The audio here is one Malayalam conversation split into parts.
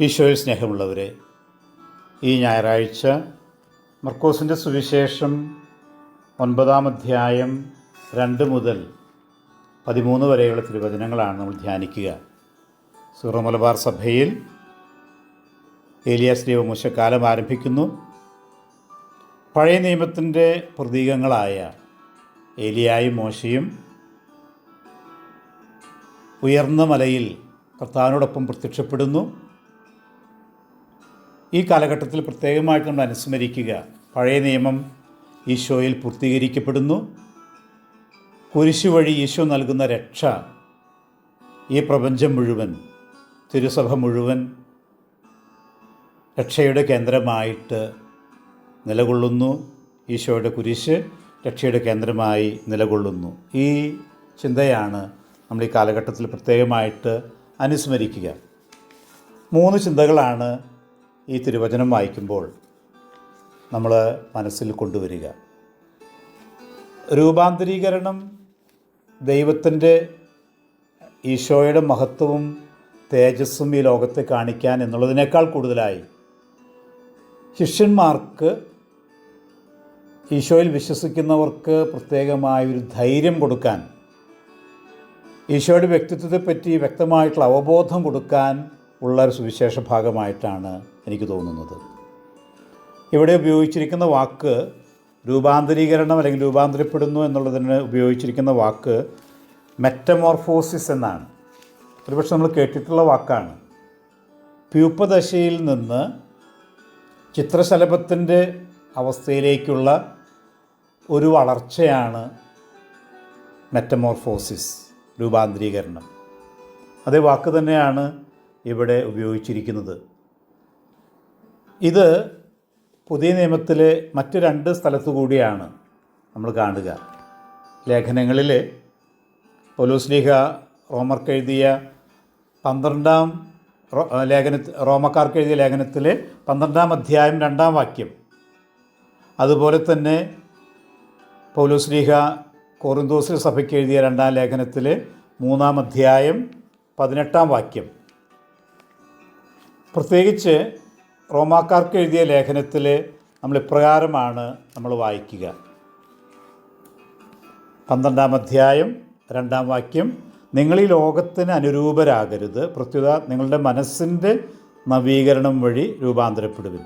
ഈശോയിൽ സ്നേഹമുള്ളവരെ ഈ ഞായറാഴ്ച മർക്കോസിന്റെ സുവിശേഷം ഒൻപതാം അധ്യായം രണ്ട് മുതൽ പതിമൂന്ന് വരെയുള്ള തിരുവചനങ്ങളാണ് നമ്മൾ ധ്യാനിക്കുക. സൂറ മലബാർ സഭയിൽ ഏലിയാസ് ദൈവമോശക്കാലം ആരംഭിക്കുന്നു. പഴയ നിയമത്തിന്റെ പ്രതീകങ്ങളായ ഏലിയായും മോശയും ഉയർന്ന മലയിൽ കർത്താവിനോടൊപ്പം പ്രത്യക്ഷപ്പെടുന്നു. ഈ കാലഘട്ടത്തിൽ പ്രത്യേകമായിട്ട് നമ്മൾ അനുസ്മരിക്കുക. പഴയ നിയമം ഈശോയിൽ പൂർത്തീകരിക്കപ്പെടുന്നു. കുരിശു വഴി ഈശോ നൽകുന്ന രക്ഷ ഈ പ്രപഞ്ചം മുഴുവൻ തിരുസഭ മുഴുവൻ രക്ഷയുടെ കേന്ദ്രമായിട്ട് നിലകൊള്ളുന്നു. ഈശോയുടെ കുരിശ് രക്ഷയുടെ കേന്ദ്രമായി നിലകൊള്ളുന്നു. ഈ ചിന്തയാണ് നമ്മൾ ഈ കാലഘട്ടത്തിൽ പ്രത്യേകമായിട്ട് അനുസ്മരിക്കുക. മൂന്ന് ചിന്തകളാണ് ഈ തിരുവചനം വായിക്കുമ്പോൾ നമ്മൾ മനസ്സിൽ കൊണ്ടുവരിക. രൂപാന്തരീകരണം ദൈവത്തിന്റെ ഈശോയുടെ മഹത്വവും തേജസ്സും ഈ ലോകത്തെ കാണിക്കാൻ എന്നുള്ളതിനേക്കാൾ കൂടുതലായി ശിഷ്യന്മാർക്ക് ഈശോയിൽ വിശ്വസിക്കുന്നവർക്ക് പ്രത്യേകമായൊരു ധൈര്യം കൊടുക്കാൻ ഈശോയുടെ വ്യക്തിത്വത്തെപ്പറ്റി വ്യക്തമായിട്ടുള്ള അവബോധം കൊടുക്കാൻ ഉള്ള ഒരു സുവിശേഷ ഭാഗമായിട്ടാണ് എനിക്ക് തോന്നുന്നത്. ഇവിടെ ഉപയോഗിച്ചിരിക്കുന്ന വാക്ക് രൂപാന്തരീകരണം അല്ലെങ്കിൽ രൂപാന്തരപ്പെടുന്നു എന്നുള്ളതിന് ഉപയോഗിച്ചിരിക്കുന്ന വാക്ക് മെറ്റമോർഫോസിസ് എന്നാണ്. ഒരുപക്ഷെ നമ്മൾ കേട്ടിട്ടുള്ള വാക്കാണ്. പ്യൂപ്പദശയിൽ നിന്ന് ചിത്രശലഭത്തിന്റെ അവസ്ഥയിലേക്കുള്ള ഒരു വളർച്ചയാണ് മെറ്റമോർഫോസിസ് രൂപാന്തരീകരണം. അതേ വാക്ക് തന്നെയാണ് ഇവിടെ ഉപയോഗിച്ചിരിക്കുന്നത്. ഇത് പുതിയ നിയമത്തിലെ മറ്റു രണ്ട് സ്ഥലത്തു കൂടിയാണ് നമ്മൾ കാണുക. ലേഖനങ്ങളിൽ പൊലൂസ്ലിഹ റോമർക്ക് എഴുതിയ പന്ത്രണ്ടാം ലേഖന റോമക്കാർക്ക് എഴുതിയ ലേഖനത്തിലെ പന്ത്രണ്ടാം അധ്യായം രണ്ടാം വാക്യം. അതുപോലെ തന്നെ പൗലോസ്ലീഹ കോറിന്തോസ് സഭയ്ക്ക് എഴുതിയ രണ്ടാം ലേഖനത്തിലെ മൂന്നാം അധ്യായം പതിനെട്ടാം വാക്യം. പ്രത്യേകിച്ച് റോമാക്കാർക്ക് എഴുതിയ ലേഖനത്തിൽ നമ്മൾ ഇപ്രകാരമാണ് നമ്മൾ വായിക്കുക. പന്ത്രണ്ടാം അധ്യായം രണ്ടാം വാക്യം നിങ്ങൾ ഈ ലോകത്തിന് അനുരൂപരാകരുത്. പ്രത്യുത നിങ്ങളുടെ മനസ്സിന്റെ നവീകരണം വഴി രൂപാന്തരപ്പെടുവിൻ.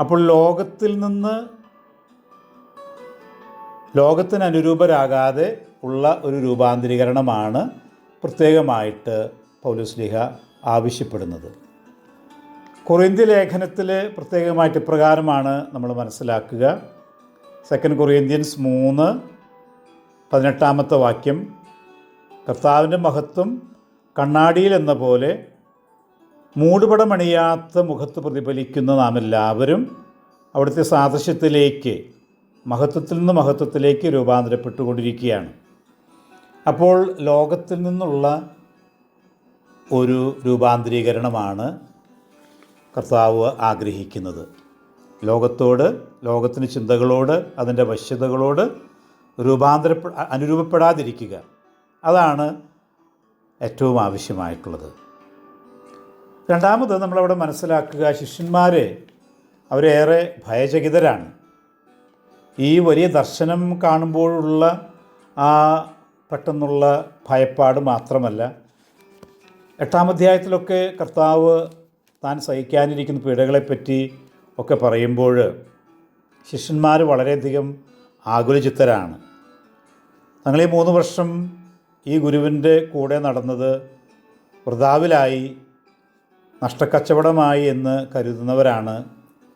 അപ്പോൾ ലോകത്തിൽ നിന്ന് ലോകത്തിന് അനുരൂപരാകാതെ ഉള്ള ഒരു രൂപാന്തരീകരണമാണ് പ്രത്യേകമായിട്ട് പൗലുസ്ലിഹ ആവശ്യപ്പെടുന്നത്. കൊറിന്ത്യ ലേഖനത്തിൽ പ്രത്യേകമായിട്ട് ഇപ്രകാരമാണ് നമ്മൾ മനസ്സിലാക്കുക. സെക്കൻഡ് കൊറിയന്ത്യൻസ് മൂന്ന് പതിനെട്ടാമത്തെ വാക്യം. കർത്താവിന്റെ മഹത്വം കണ്ണാടിയിൽ എന്ന പോലെ മൂടുപടമണിയാത്ത മുഖത്ത് പ്രതിഫലിക്കുന്ന നാം എല്ലാവരും അവിടുത്തെ സാദൃശ്യത്തിലേക്ക് മഹത്വത്തിൽ നിന്ന് മഹത്വത്തിലേക്ക് രൂപാന്തരപ്പെട്ടുകൊണ്ടിരിക്കുകയാണ്. അപ്പോൾ ലോകത്തിൽ നിന്നുള്ള ഒരു രൂപാന്തരീകരണമാണ് കർത്താവ് ആഗ്രഹിക്കുന്നത്. ലോകത്തോട് ലോകത്തിന് ചിന്തകളോട് അതിന്റെ വശ്യതകളോട് രൂപാന്തരപ്പെ അനുരൂപപ്പെടാതിരിക്കുക. അതാണ് ഏറ്റവും ആവശ്യമായിട്ടുള്ളത്. രണ്ടാമത് നമ്മളവിടെ മനസ്സിലാക്കുക ശിഷ്യന്മാരെ അവരേറെ ഭയചകിതരാണ്. ഈ വലിയ ദർശനം കാണുമ്പോഴുള്ള ആ പെട്ടെന്നുള്ള ഭയപ്പാട് മാത്രമല്ല എട്ടാം അധ്യായത്തിലൊക്കെ കർത്താവ് താൻ സഹിക്കാനിരിക്കുന്ന പീഡകളെപ്പറ്റി ഒക്കെ പറയുമ്പോൾ ശിഷ്യന്മാർ വളരെയധികം ആകുലചിത്തരാണ്. ഞങ്ങളീ മൂന്ന് വർഷം ഈ ഗുരുവിന്റെ കൂടെ നടന്നത് വൃതാവിലായി നഷ്ടക്കച്ചവടമായി എന്ന് കരുതുന്നവരാണ്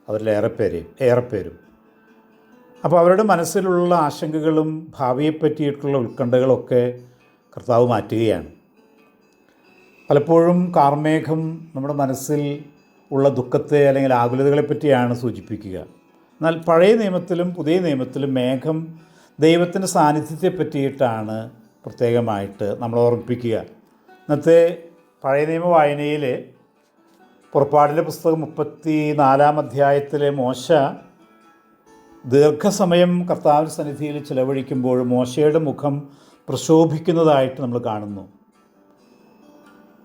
അവരിലേറെ പേര് ഏറെ പേരും അപ്പോൾ അവരുടെ മനസ്സിലുള്ള ആശങ്കകളും ഭാവിയെ പറ്റിയിട്ടുള്ള ഉത്കണ്ഠകളൊക്കെ കർത്താവ് മാറ്റുകയാണ്. പലപ്പോഴും കാർമേഘം നമ്മുടെ മനസ്സിൽ ഉള്ള ദുഃഖത്തെ അല്ലെങ്കിൽ ആകുലതകളെ പറ്റിയാണ് സൂചിപ്പിക്കുക. എന്നാൽ പഴയ നിയമത്തിലും പുതിയ നിയമത്തിലും മേഘം ദൈവത്തിന്റെ സാന്നിധ്യത്തെ പറ്റിയിട്ടാണ് പ്രത്യേകമായിട്ട് നമ്മൾ ഓർമ്മിപ്പിക്കുക. ഇന്നത്തെ പഴയ നിയമ വായനയിൽ പുറപ്പാടിന്റെ പുസ്തകം മുപ്പത്തി നാലാം അധ്യായത്തിലെ മോശ ദീർഘസമയം കർത്താവിന്റെ സന്നിധിയിൽ ചിലവഴിക്കുമ്പോൾ മോശയുടെ മുഖം പ്രശോഭിക്കുന്നതായിട്ട് നമ്മൾ കാണുന്നു.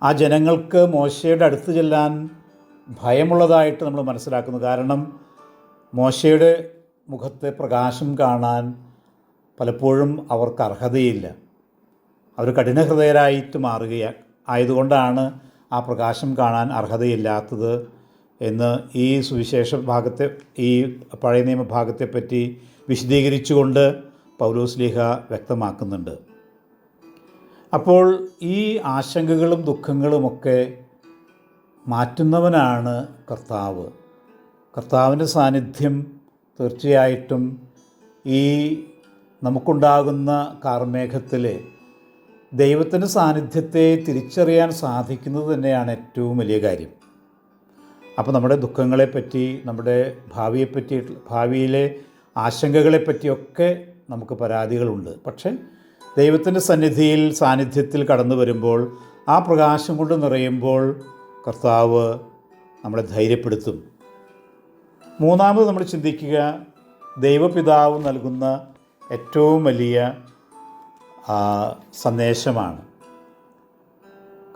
ആ ജനങ്ങൾക്ക് മോശയുടെ അടുത്ത് ചെല്ലാൻ ഭയമുള്ളതായിട്ട് നമ്മൾ മനസ്സിലാക്കുന്നു. കാരണം മോശയുടെ മുഖത്തെ പ്രകാശം കാണാൻ പലപ്പോഴും അവർക്ക് അർഹതയില്ല. അവർ കഠിനഹൃദയരായിട്ട് മാറുക ആയതുകൊണ്ടാണ് ആ പ്രകാശം കാണാൻ അർഹതയില്ലാത്തത് എന്ന് ഈ സുവിശേഷ ഭാഗത്തെ ഈ പഴയ നിയമ ഭാഗത്തെപ്പറ്റി വിശദീകരിച്ചുകൊണ്ട് പൗലോസ്ലിഹ വ്യക്തമാക്കുന്നുണ്ട്. അപ്പോൾ ഈ ആശങ്കകളും ദുഃഖങ്ങളുമൊക്കെ മാറ്റുന്നവനാണ് കർത്താവ്. കർത്താവിന്റെ സാന്നിധ്യം തീർച്ചയായിട്ടും ഈ നമുക്കുണ്ടാകുന്ന കാർമേഘത്തിൽ ദൈവത്തിന്റെ സാന്നിധ്യത്തെ തിരിച്ചറിയാൻ സാധിക്കുന്നത് തന്നെയാണ് ഏറ്റവും വലിയ കാര്യം. അപ്പോൾ നമ്മുടെ ദുഃഖങ്ങളെപ്പറ്റി നമ്മുടെ ഭാവിയെപ്പറ്റി ഭാവിയിലെ ആശങ്കകളെപ്പറ്റിയൊക്കെ നമുക്ക് പരാതികളുണ്ട്. പക്ഷേ ദൈവത്തിന്റെ സന്നിധിയിൽ സാന്നിധ്യത്തിൽ കടന്നു വരുമ്പോൾ ആ പ്രകാശം കൊണ്ട് നിറയുമ്പോൾ കർത്താവ് നമ്മളെ ധൈര്യപ്പെടുത്തും. മൂന്നാമത് നമ്മൾ ചിന്തിക്കുക ദൈവപിതാവ് നൽകുന്ന ഏറ്റവും വലിയ സന്ദേശമാണ്.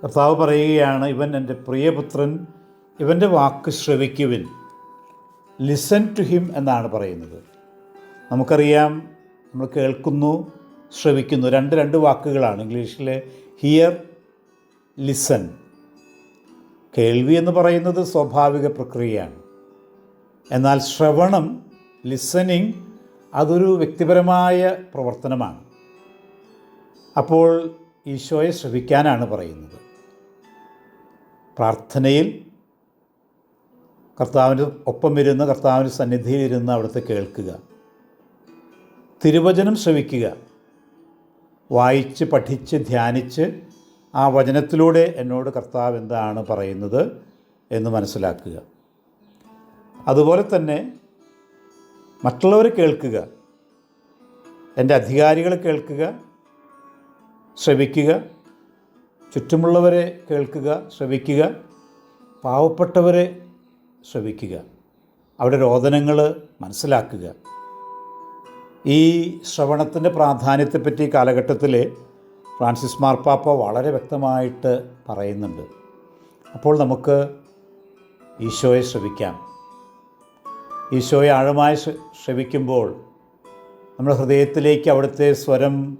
കർത്താവ് പറയുകയാണ് ഇവൻ എന്റെ പ്രിയപുത്രൻ ഇവന്റെ വാക്ക് ശ്രവിക്കുവിൻ. ലിസൺ ടു ഹിം എന്നാണ് പറയുന്നത്. നമുക്കറിയാം നമ്മൾ കേൾക്കുന്നു ശ്രവിക്കുന്നു. രണ്ട് രണ്ട് വാക്കുകളാണ് ഇംഗ്ലീഷിലെ ഹിയർ ലിസൺ. കേൾവി എന്ന് പറയുന്നത് സ്വാഭാവിക പ്രക്രിയയാണ്. എന്നാൽ ശ്രവണം ലിസണിങ് അതൊരു വ്യക്തിപരമായ പ്രവർത്തനമാണ്. അപ്പോൾ ഈശോയെ ശ്രവിക്കാനാണ് പറയുന്നത്. പ്രാർത്ഥനയിൽ കർത്താവിന് ഒപ്പം ഇരുന്ന് കർത്താവിന്റെ സന്നിധിയിൽ ഇരുന്ന് അവിടുത്തെ കേൾക്കുക. തിരുവചനം ശ്രവിക്കുക. വായിച്ച് പഠിച്ച് ധ്യാനിച്ച് ആ വചനത്തിലൂടെ എന്നോട് കർത്താവ് എന്താണ് പറയുന്നത് എന്ന് മനസ്സിലാക്കുക. അതുപോലെ തന്നെ മറ്റുള്ളവർ കേൾക്കുക എന്റെ അധികാരികൾ കേൾക്കുക ശ്രവിക്കുക ചുറ്റുമുള്ളവരെ കേൾക്കുക ശ്രവിക്കുക പാവപ്പെട്ടവരെ ശ്രവിക്കുക അവരുടെ രോദനങ്ങൾ മനസ്സിലാക്കുക. ഈ ശ്രവണത്തിന്റെ പ്രാധാന്യത്തെപ്പറ്റി കാലഘട്ടത്തിൽ ഫ്രാൻസിസ് മാർപ്പാപ്പ വളരെ വ്യക്തമായിട്ട് പറയുന്നുണ്ട്. അപ്പോൾ നമുക്ക് ഈശോയെ ശ്രവിക്കാം. ഈശോയെ ആഴമായി ശ്രവിക്കുമ്പോൾ നമ്മുടെ ഹൃദയത്തിലേക്ക് അവിടുത്തെ സ്വരം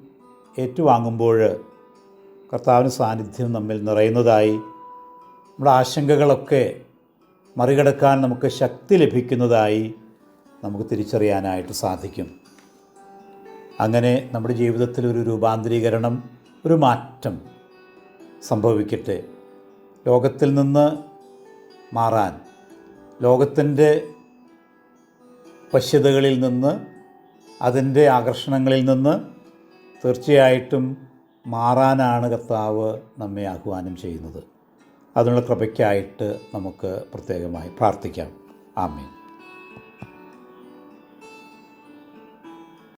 ഏറ്റുവാങ്ങുമ്പോൾ കർത്താവിന് സാന്നിധ്യം നമ്മിൽ നിറയുന്നതായി നമ്മുടെ ആശങ്കകളൊക്കെ മറികടക്കാൻ നമുക്ക് ശക്തി ലഭിക്കുന്നതായി നമുക്ക് തിരിച്ചറിയാനായിട്ട് സാധിക്കും. അങ്ങനെ നമ്മുടെ ജീവിതത്തിൽ ഒരു രൂപാന്തരീകരണം ഒരു മാറ്റം സംഭവിക്കട്ടെ. ലോകത്തിൽ നിന്ന് മാറാൻ ലോകത്തിന്റെ വശ്യതകളിൽ നിന്ന് അതിന്റെ ആകർഷണങ്ങളിൽ നിന്ന് തീർച്ചയായിട്ടും മാറാനാണ് കർത്താവ് നമ്മെ ആഹ്വാനം ചെയ്യുന്നത്. അതിനുള്ള കൃപയ്ക്കായിട്ട് നമുക്ക് പ്രത്യേകമായി പ്രാർത്ഥിക്കാം. ആമേൻ.